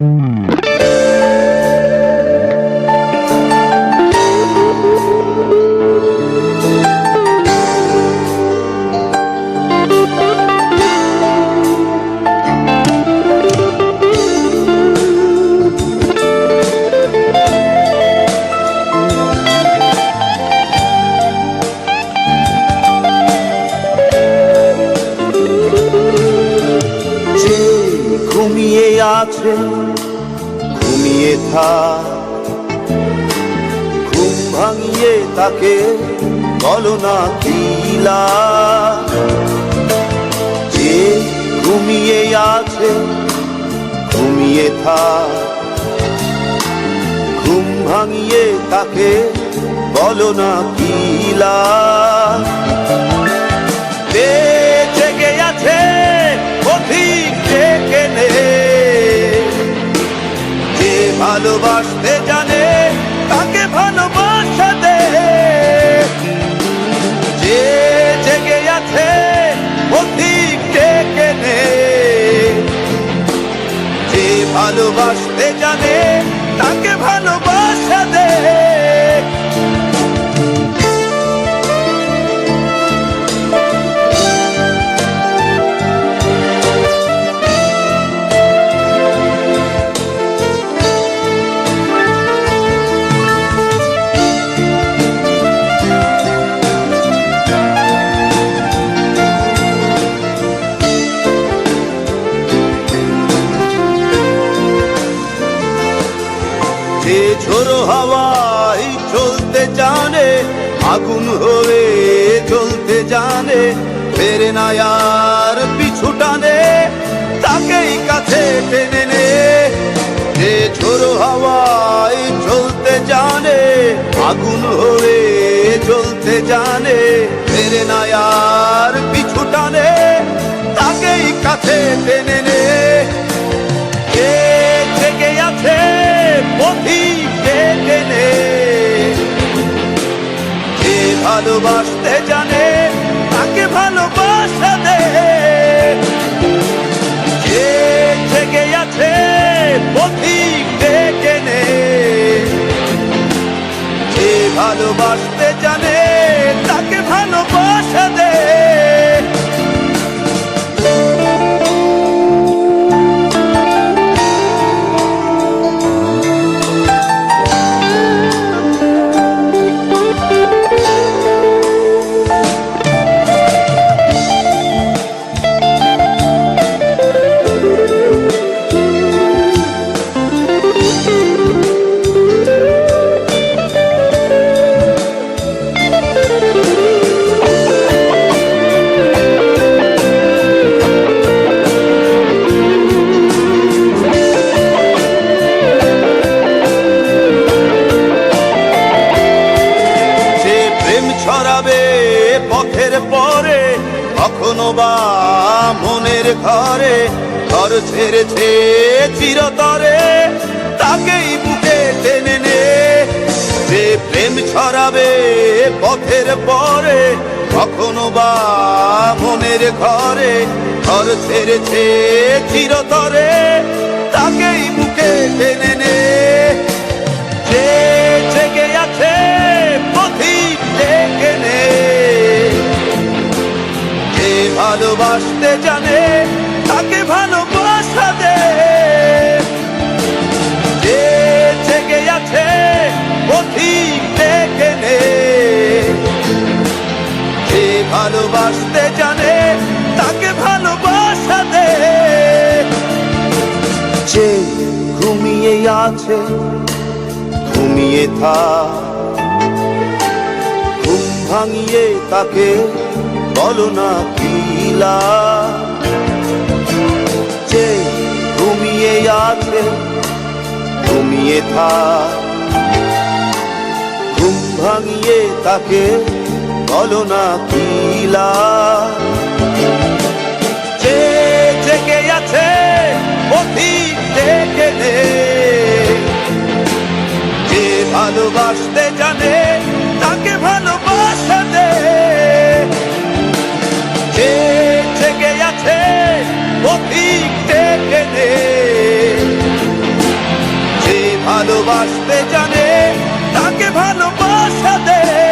যে আছে, ঘুমিয়ে থাক। ঘুম ভাঙিয়ে তাকে বলো না কিলা যে ঘুমিয়ে আছে, ঘুমিয়ে থাক। ঘুম ভাঙিয়ে তাকে বলো না কিলা ভালোবাসতে যে ঝোড়ো হাওয়াই চলতে জানে, আগুন হয়ে চলতে জানে ফেরে না আর পিছু টানে, তাকেই কাছে টেনে নে। যে ঝোড়ো হাওয়াই চলতে জানে, আগুন হয়ে চলতে জানে ফেরে না আর পিছু টানে, তাকেই কাছে টেনে নে। কে জেগে আছে ভালোবাসতে জানে বা মনের ঘরে, ঘর ছেড়েছে চিরতরে। তাকেই বুকে টেনে নে। যে প্রেম ছড়াবে পথের পরে, কখনো বা মনের ঘরে, ঘর ছেড়েছে চিরতরে। ভালোবাসতে জানে, তাকে ভালোবাসা দে। যে জেগে আছে পথিক জেগে নে। যে ভালোবাসতে জানে, তাকে ভালোবাসা দে। যে ঘুমিয়ে আছে, ঘুমিয়ে থাক। ঘুম ভাঙিয়ে তাকে বলো না যে ঘুমিয়ে আছে, ঘুমিয়ে থাক। ঘুম ভাঙিয়ে তাকে বলো না কিলা যে জেগে আছে যে ভালোবাসতে জানে জানে তাকে ভালোবাসা দে।